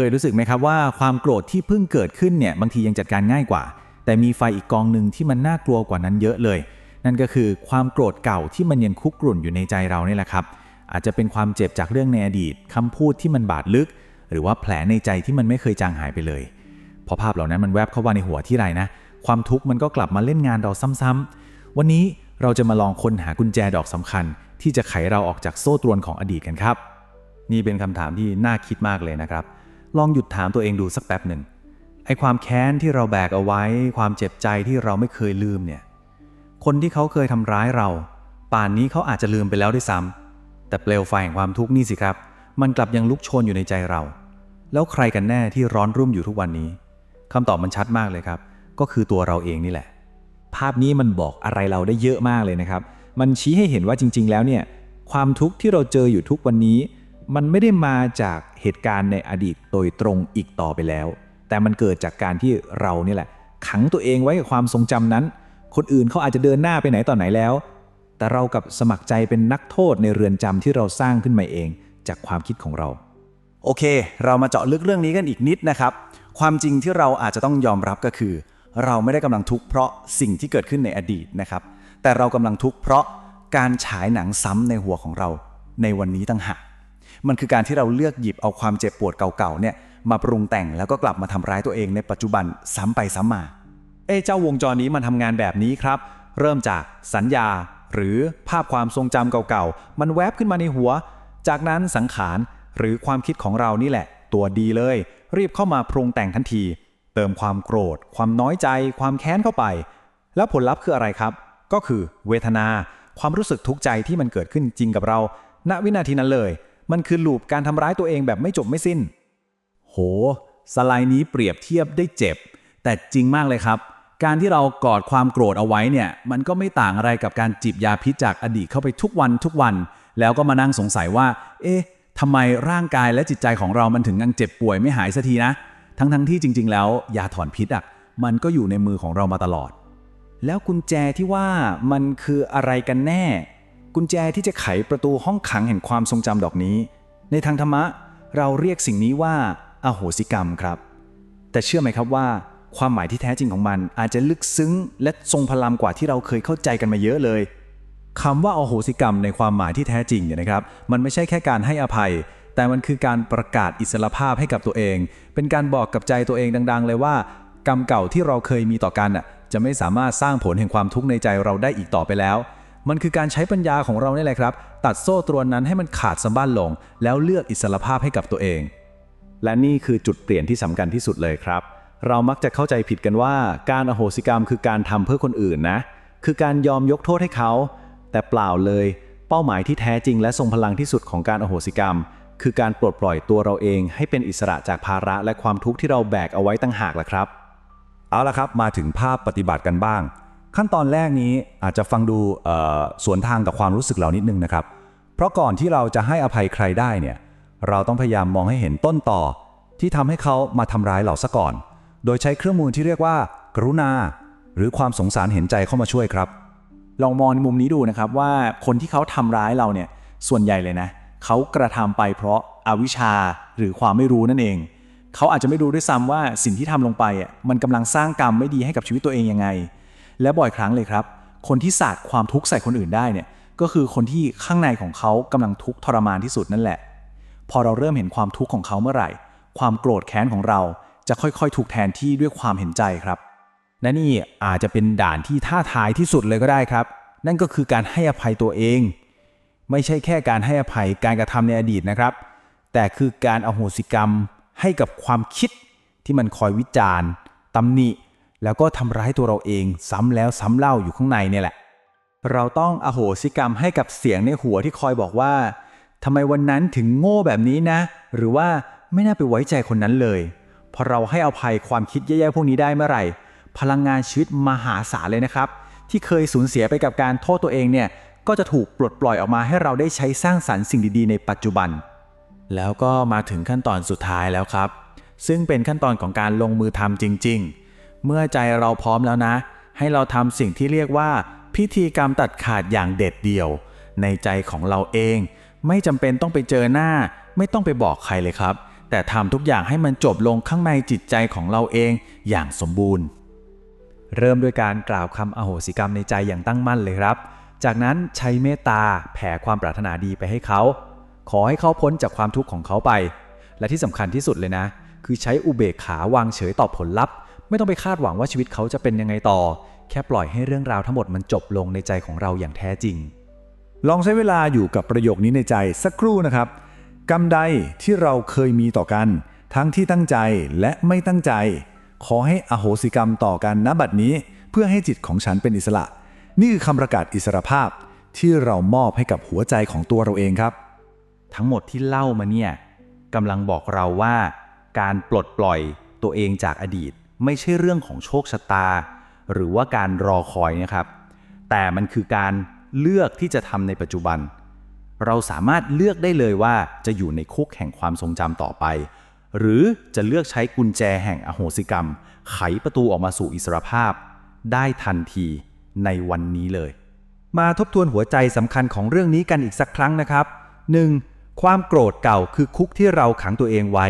เคยรู้สึกไหมครับว่าความโกรธที่เพิ่งเกิดขึ้นเนี่ยบางทียังจัดการง่ายกว่า แต่มีไฟอีกกองหนึ่งที่มันน่ากลัวกว่านั้นเยอะเลย นั่นก็คือความโกรธเก่าที่มันยังคุกรุ่นอยู่ในใจเรานี่แหละครับ อาจจะเป็นความเจ็บจากเรื่องในอดีตคำพูดที่มันบาดลึก หรือว่าแผลในใจที่มันไม่เคยจางหายไปเลยพอภาพเหล่านั้นมันแวบเข้ามาในหัวที่ไรนะ ความทุกข์มันก็กลับมาเล่นงานเราซ้ำๆวันนี้เราจะมาลองค้นหากุญแจดอกสำคัญ ที่จะไขเราออกจากโซ่ตรวนของอดีตกันครับ นี่เป็นคำถามที่น่าคิดมากเลยนะครับ ลองหยุดถามตัวเองดูสักแป๊บหนึ่งไอ้ความแค้นที่เราแบกเอาไว้ ความเจ็บใจที่เราไม่เคยลืมเนี่ย คนที่เขาเคยทำร้ายเรา ป่านนี้เขาอาจจะลืมไปแล้วด้วยซ้ำแต่เปลวไฟแห่งความทุกข์นี่สิครับ มันกลับยังลุกโชนอยู่ในใจเรา แล้วใครกันแน่ที่ร้อนรุ่มอยู่ทุกวันนี้คำตอบมันชัดมากเลยครับ ก็คือตัวเราเองนี่แหละ ภาพนี้มันบอกอะไรเราได้เยอะมากเลยนะครับ มันชี้ให้เห็นว่าจริง ๆ แล้วเนี่ย ความทุกข์ที่เราเจออยู่ทุกวันนี้ มันไม่ได้มาจากเหตุการณ์ในอดีตโดยตรงอีกต่อไปแล้ว แต่มันเกิดจากการที่เรานี่แหละ ขังตัวเองไว้กับความทรงจำนั้น คนอื่นเขาอาจจะเดินหน้าไปไหนต่อไหนแล้ว แต่เรากับสมัครใจเป็นนักโทษในเรือนจำที่เราสร้างขึ้นมาเองจากความคิดของเรา โอเค เรามาเจาะลึกเรื่องนี้กันอีกนิดนะครับ ความจริงที่เราอาจจะต้องยอมรับก็คือ เราไม่ได้กำลังทุกข์เพราะสิ่งที่เกิดขึ้นในอดีตนะครับ แต่เรากำลังทุกข์เพราะการฉายหนังซ้ำในหัวของเราในวันนี้ตั้งหาก มันคือการที่เราเลือกหยิบเอาความเจ็บปวดเก่าๆเนี่ยมาปรุงแต่งแล้วก็กลับมาทำร้ายตัวเองในปัจจุบันซ้ำไปซ้ำมา เอ้เจ้าวงจรนี้มันทำงานแบบนี้ครับ เริ่มจากสัญญา หรือภาพความทรงจำเก่าๆ มันแวบขึ้นมาในหัว จากนั้นสังขารหรือความคิดของเรานี่แหละ ตัวดีเลย รีบเข้ามาปรุงแต่งทันที เติมความโกรธ ความน้อยใจ ความแค้นเข้าไป แล้วผลลัพธ์คืออะไรครับ ก็คือเวทนา ความรู้สึกทุกข์ใจที่มันเกิดขึ้นจริงกับเรา ณวินาทีนั้นเลย มันคือลูปการทำร้ายตัวเองแบบไม่จบไม่สิ้น โห สไลด์นี้เปรียบเทียบได้เจ็บ แต่จริงมากเลยครับ การที่เรากอดความโกรธเอาไว้เนี่ย มันก็ไม่ต่างอะไรกับการจิบยาพิษจากอดีตเข้าไปทุกวันทุกวัน แล้วก็มานั่งสงสัยว่า เอ๊ะทำไมร่างกายและจิตใจของเรามันถึงยังเจ็บป่วยไม่หายสักทีนะ ทั้งๆทที่จริง ๆ แล้วยาถอนพิษอะ มันก็อยู่ในมือของเรามาตลอด แล้วกุญแจที่ว่ามันคืออะไรกันแน่ กุญแจที่จะไขประตูห้องขังแห่งความทรงจำดอกนี้ ในทางธรรมะเราเรียกสิ่งนี้ว่าอโหสิกรรมครับ แต่เชื่อไหมครับว่า ความหมายที่แท้จริงของมันอาจจะลึกซึ้ง และทรงพลังกว่าที่เราเคยเข้าใจกันมาเยอะเลยคำว่าอโหสิกรรมในความหมายที่แท้จริงเนี่ยนะครับ มันไม่ใช่แค่การให้อภัย แต่มันคือการประกาศอิสรภาพให้กับตัวเอง เป็นการบอกกับใจตัวเองดัง ๆ เลยว่า กรรมเก่าที่เราเคยมีต่อกันอะจะไม่สามารถสร้างผลแห่งความทุกข์ในใจเราได้อีกต่อไปแล้ว มันคือการใช้ปัญญาของเรานี่แหละครับ ตัดโซ่ตรวนนั้นให้มันขาดสะบั้นลง แล้วเลือกอิสรภาพให้กับตัวเอง และนี่คือจุดเปลี่ยนที่สำคัญที่สุดเลยครับ เรามักจะเข้าใจผิดกันว่า การอโหสิกรรมคือการทำเพื่อคนอื่นนะ คือการยอมยกโทษให้เขา แต่เปล่าเลย เป้าหมายที่แท้จริงและทรงพลังที่สุดของการอโหสิกรรม คือการปลดปล่อยตัวเราเอง ให้เป็นอิสระจากภาระและความทุกข์ที่เราแบกเอาไว้ตั้งหากล่ะครับ เอาละครับ มาถึงภาพปฏิบัติกันบ้าง ขั้นตอนแรกนี้อาจจะฟังดูสวนทางกับความรู้สึกเรานิดนึงนะครับ เพราะก่อนที่เราจะให้อภัยใครได้เนี่ย เราต้องพยายามมองให้เห็นต้นต่อ ที่ทำให้เขามาทำร้ายเราซะก่อน โดยใช้เครื่องมือที่เรียกว่า กรุณา หรือความสงสารเห็นใจเข้ามาช่วยครับ ลองมองในมุมนี้ดูนะครับว่าคนที่เขาทำร้ายเราเนี่ยส่วนใหญ่เลยนะเขากระทำไปเพราะอาวิชชาหรือความไม่รู้นั่นเองเขาอาจจะไม่รู้ด้วยซ้ำว่าสิ่งที่ทำลงไปอะมันกำลังสร้างกรรมไม่ดีให้กับชีวิตตัวเองยังไง และบ่อยครั้งเลยครับ คนที่สาดความทุกข์ใส่คนอื่นได้เนี่ยก็คือคนที่ข้างในของเขากำลังทุกข์ทรมานที่สุดนั่นแหละ พอเราเริ่มเห็นความทุกข์ของเขาเมื่อไหร่ ความโกรธแค้นของเราจะค่อยๆ ถูกแทนที่ด้วยความเห็นใจครับและนี่อาจจะเป็นด่านที่ท้าทายที่สุดเลยก็ได้ครับ นั่นก็คือการให้อภัยตัวเอง ไม่ใช่แค่การให้อภัยการกระทำในอดีตนะครับ แต่คือการอโหสิกรรมให้กับความคิดที่มันคอยวิจารณ์ตำหนิ แล้วก็ทำร้ายตัวเราเองซ้ำแล้วซ้ำเล่าอยู่ข้างในเนี่ยแหละ เราต้องอโหสิกรรมให้กับเสียงในหัวที่คอยบอกว่าทำไมวันนั้นถึงโง่แบบนี้นะ หรือว่าไม่น่าไปไว้ใจคนนั้นเลย พอเราให้อภัยความคิดแย่ๆพวกนี้ได้เมื่อไหร่ พลังงานชีวิตมหาศาลเลยนะครับ ที่เคยสูญเสียไปกับการโทษตัวเองเนี่ยก็จะถูกปลดปล่อยออกมาให้เราได้ใช้สร้างสรรค์สิ่งดีๆ ในปัจจุบัน แล้วก็มาถึงขั้นตอนสุดท้ายแล้วครับ ซึ่งเป็นขั้นตอนของการลงมือทำจริง ๆ เมื่อใจเราพร้อมแล้วนะ ให้เราทำสิ่งที่เรียกว่า พิธีกรรมตัดขาดอย่างเด็ดเดี่ยว ในใจของเราเอง ไม่จำเป็นต้องไปเจอหน้า ไม่ต้องไปบอกใครเลยครับ แต่ทำทุกอย่างให้มันจบลงข้างในจิตใจของเราเองอย่างสมบูรณ์ เริ่มด้วยการกล่าวคำอโหสิกรรมในใจอย่างตั้งมั่นเลยครับ จากนั้นใช้เมตตาแผ่ความปรารถนาดีไปให้เขา ขอให้เขาพ้นจากความทุกข์ของเขาไป และที่สำคัญที่สุดเลยนะ คือใช้อุเบกขาวางเฉยต่อผลลัพธ์ ไม่ต้องไปคาดหวังว่าชีวิตเขาจะเป็นยังไงต่อ แค่ปล่อยให้เรื่องราวทั้งหมดมันจบลงในใจของเราอย่างแท้จริง ลองใช้เวลาอยู่กับประโยคนี้ในใจสักครู่นะครับ กรรมใดที่เราเคยมีต่อกัน ทั้งที่ตั้งใจและไม่ตั้งใจ ขอให้อโหสิกรรมต่อกันณบัดนี้ เพื่อให้จิตของฉันเป็นอิสระ นี่คือคำประกาศอิสรภาพ ที่เรามอบให้กับหัวใจของตัวเราเองครับ ทั้งหมดที่เล่ามาเนี่ยกำลังบอกเราว่า การปลดปล่อยตัวเองจากอดีต ไม่ใช่เรื่องของโชคชะตา หรือว่าการรอคอยนะครับ แต่มันคือการเลือกที่จะทำในปัจจุบัน เราสามารถเลือกได้เลยว่าจะอยู่ในคุกแห่งความทรงจำต่อไป หรือจะเลือกใช้กุญแจแห่งอโหสิกรรม ไขประตูออกมาสู่อิสรภาพ ได้ทันทีในวันนี้เลย มาทบทวนหัวใจสำคัญของเรื่องนี้กันอีกสักครั้งนะครับ 1. ความโกรธเก่าคือคุกที่เราขังตัวเองไว้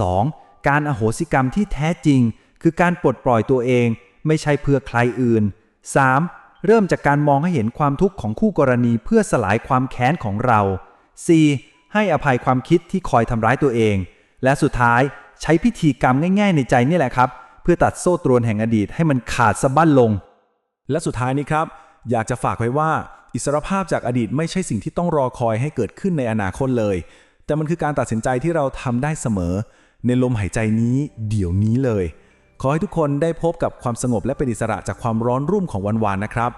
2. การอโหสิกรรมที่แท้จริง คือการปลดปล่อยตัวเองไม่ใช่เพื่อใครอื่น 3. เริ่มจากการมองให้เห็นความทุกข์ของคู่กรณีเพื่อสลายความแค้นของเรา 4. ให้อภัยความคิดที่คอยทำร้ายตัวเอง และสุดท้ายใช้พิธีกรรมง่าย ๆ ในใจนี่แหละครับ เพื่อตัดโซ่ตรวนแห่งอดีตให้มันขาดสะบั้นลง และสุดท้ายนี้ครับ อยากจะฝากไว้ว่า อิสรภาพจากอดีตไม่ใช่สิ่งที่ต้องรอคอยให้เกิดขึ้นในอนาคตเลย แต่มันคือการตัดสินใจที่เราทำได้เสมอ ในลมหายใจนี้เดี๋ยวนี้เลย ขอให้ทุกคนได้พบกับความสงบและเป็นอิสระจากความร้อนรุ่มของวันวานนะครับ